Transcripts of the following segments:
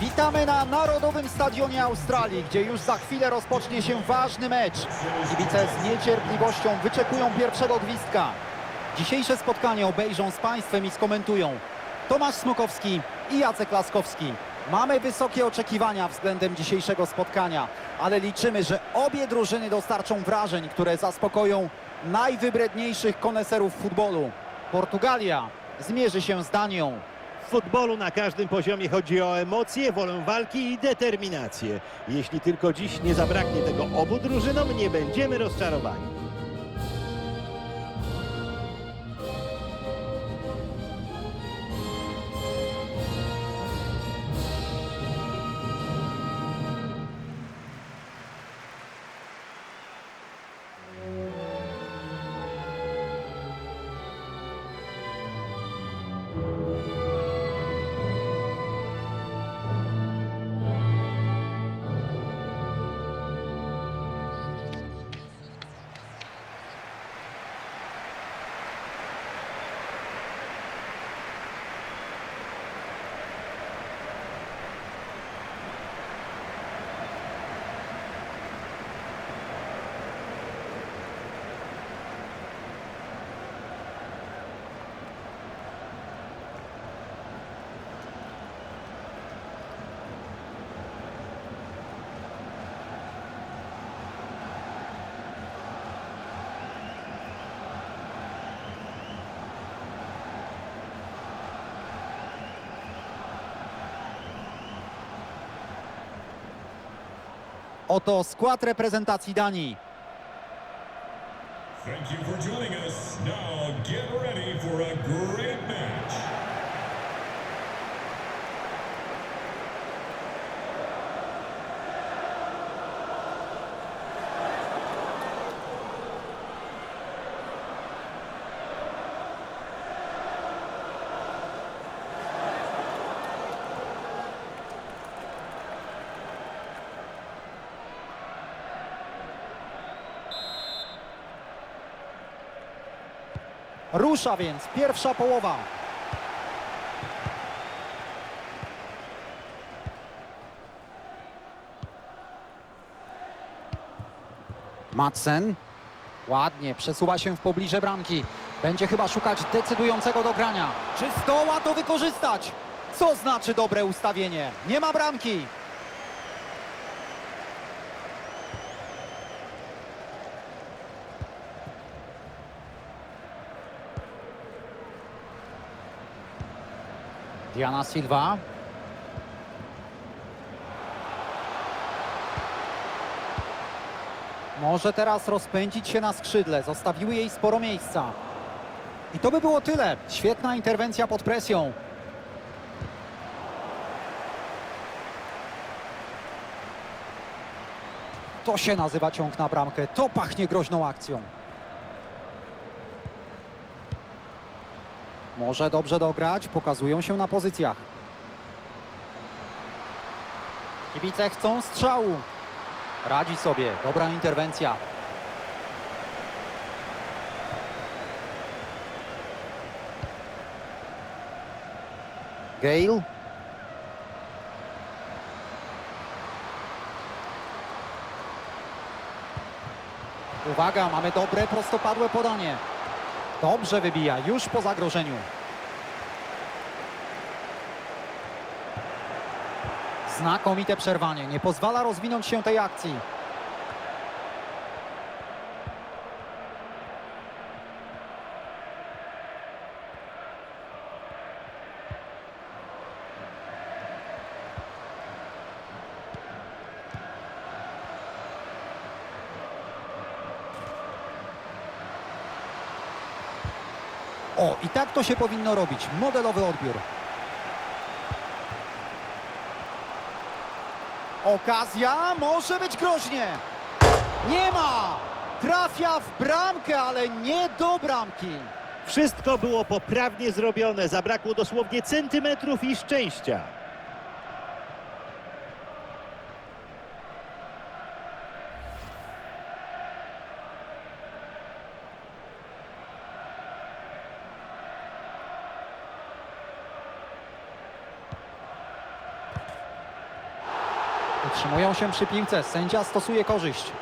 Witamy na Narodowym Stadionie Australii, gdzie już za chwilę rozpocznie się ważny mecz. Kibice z niecierpliwością wyczekują pierwszego gwizdka. Dzisiejsze spotkanie obejrzą z Państwem i skomentują Tomasz Smokowski i Jacek Laskowski. Mamy wysokie oczekiwania względem dzisiejszego spotkania, ale liczymy, że obie drużyny dostarczą wrażeń, które zaspokoją najwybredniejszych koneserów futbolu. Portugalia zmierzy się z Danią. W futbolu na każdym poziomie chodzi o emocje, wolę walki i determinację. Jeśli tylko dziś nie zabraknie tego obu drużynom, nie będziemy rozczarowani. Oto skład reprezentacji Danii. Thank you for joining us. Now get ready for a great match. Rusza więc pierwsza połowa. Madsen. Ładnie, przesuwa się w pobliże bramki. Będzie chyba szukać decydującego dogrania. Czy zdoła to wykorzystać? Co znaczy dobre ustawienie? Nie ma bramki. Diana Silva. Może teraz rozpędzić się na skrzydle. Zostawiły jej sporo miejsca. I to by było tyle. Świetna interwencja pod presją. To się nazywa ciąg na bramkę. To pachnie groźną akcją. Może dobrze dograć, pokazują się na pozycjach. Kibice chcą strzału. Radzi sobie, dobra interwencja. Gale. Uwaga, mamy dobre, prostopadłe podanie. Dobrze wybija, już po zagrożeniu. Znakomite przerwanie, nie pozwala rozwinąć się tej akcji. O, i tak to się powinno robić. Modelowy odbiór. Okazja może być groźnie. Nie ma! Trafia w bramkę, ale nie do bramki. Wszystko było poprawnie zrobione, zabrakło dosłownie centymetrów i szczęścia. Zatrzymują się przy piłce. Sędzia stosuje korzyść.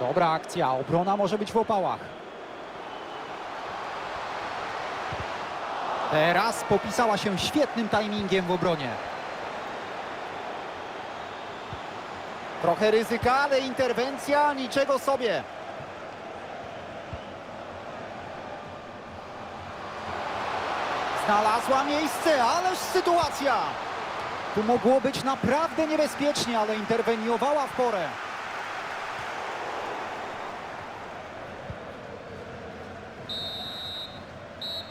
Dobra akcja. Obrona może być w opałach. Teraz popisała się świetnym timingiem w obronie. Trochę ryzyka, ale interwencja niczego sobie. Znalazła miejsce, ależ sytuacja. Tu mogło być naprawdę niebezpiecznie, ale interweniowała w porę.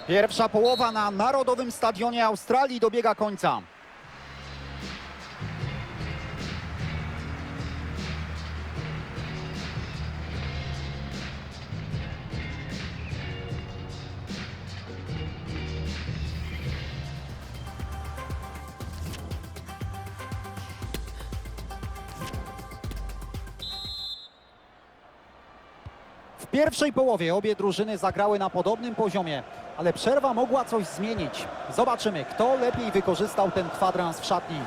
Pierwsza połowa na Narodowym Stadionie Australii dobiega końca. Pierwszej połowie obie drużyny zagrały na podobnym poziomie, ale przerwa mogła coś zmienić. Zobaczymy, kto lepiej wykorzystał ten kwadrans w szatni.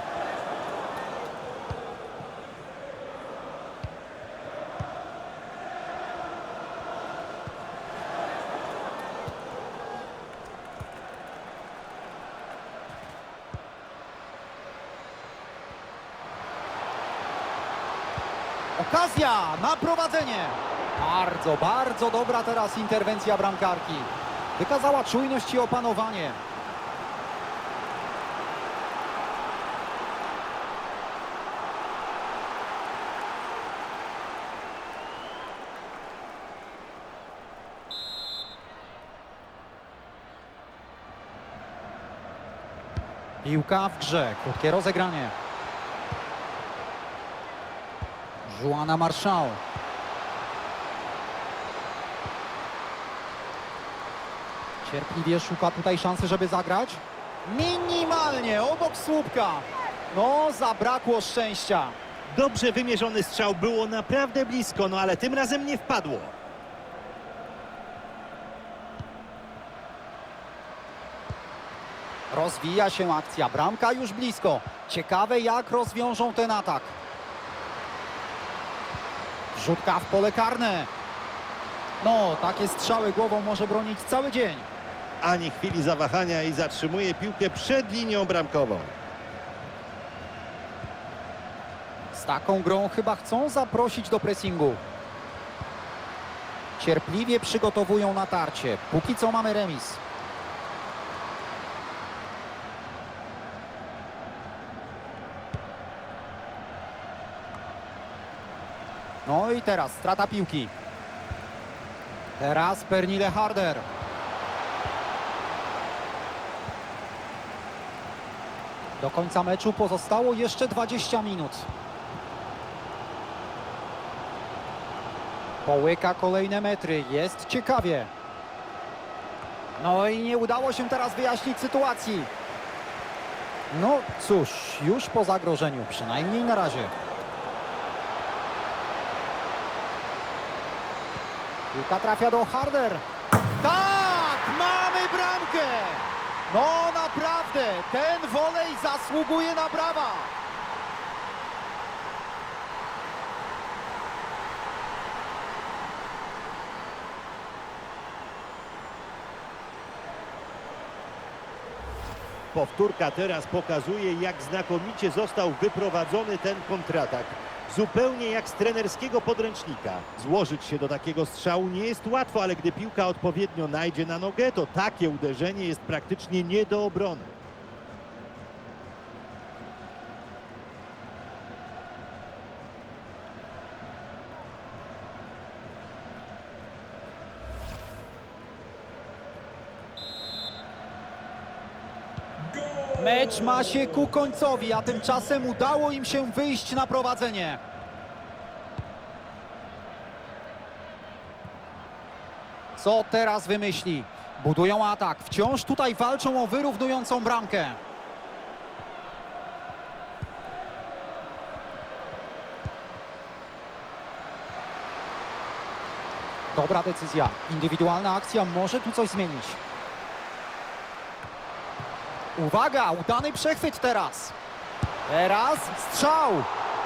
Okazja na prowadzenie. Bardzo, bardzo dobra teraz interwencja bramkarki. Wykazała czujność i opanowanie. Piłka w grze, krótkie rozegranie. Joana Marszał. Cierpliwie szuka tutaj szansy, żeby zagrać. Minimalnie, obok słupka. No, zabrakło szczęścia. Dobrze wymierzony strzał, było naprawdę blisko, no ale tym razem nie wpadło. Rozwija się akcja, bramka już blisko. Ciekawe jak rozwiążą ten atak. Rzutka w pole karne. No, takie strzały głową może bronić cały dzień. Ani chwili zawahania i zatrzymuje piłkę przed linią bramkową. Z taką grą chyba chcą zaprosić do pressingu. Cierpliwie przygotowują natarcie. Póki co mamy remis. No i teraz strata piłki. Teraz Pernille Harder. Do końca meczu pozostało jeszcze 20 minut. Połyka kolejne metry, jest ciekawie. No i nie udało się teraz wyjaśnić sytuacji. No cóż, już po zagrożeniu, przynajmniej na razie. Piłka trafia do Harder. Tak, mamy bramkę! No naprawdę, ten wolej zasługuje na brawa. Powtórka teraz pokazuje, jak znakomicie został wyprowadzony ten kontratak. Zupełnie jak z trenerskiego podręcznika. Złożyć się do takiego strzału nie jest łatwo, ale gdy piłka odpowiednio najdzie na nogę, to takie uderzenie jest praktycznie nie do obrony. Mecz ma się ku końcowi, a tymczasem udało im się wyjść na prowadzenie. Co teraz wymyśli? Budują atak. Wciąż tutaj walczą o wyrównującą bramkę. Dobra decyzja. Indywidualna akcja może tu coś zmienić. Uwaga, udany przechwyt teraz. Teraz strzał.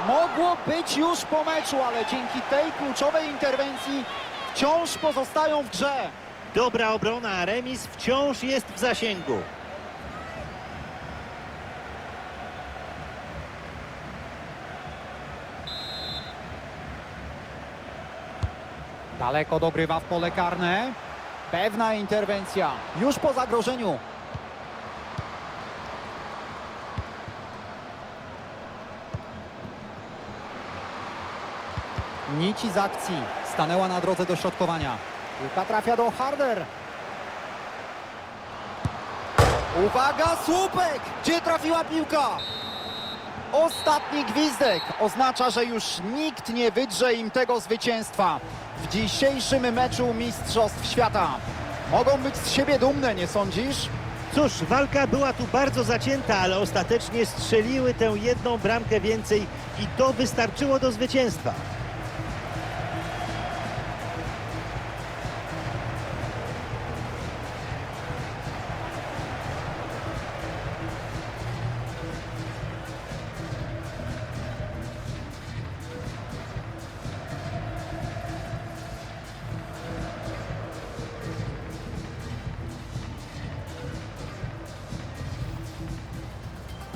Mogło być już po meczu, ale dzięki tej kluczowej interwencji wciąż pozostają w grze. Dobra obrona, remis wciąż jest w zasięgu. Daleko dogrywa w pole karne. Pewna interwencja. Już po zagrożeniu. Nici z akcji. Stanęła na drodze do środkowania. Piłka trafia do Harder. Uwaga, słupek! Gdzie trafiła piłka? Ostatni gwizdek oznacza, że już nikt nie wydrze im tego zwycięstwa w dzisiejszym meczu Mistrzostw Świata. Mogą być z siebie dumne, nie sądzisz? Cóż, walka była tu bardzo zacięta, ale ostatecznie strzeliły tę jedną bramkę więcej i to wystarczyło do zwycięstwa.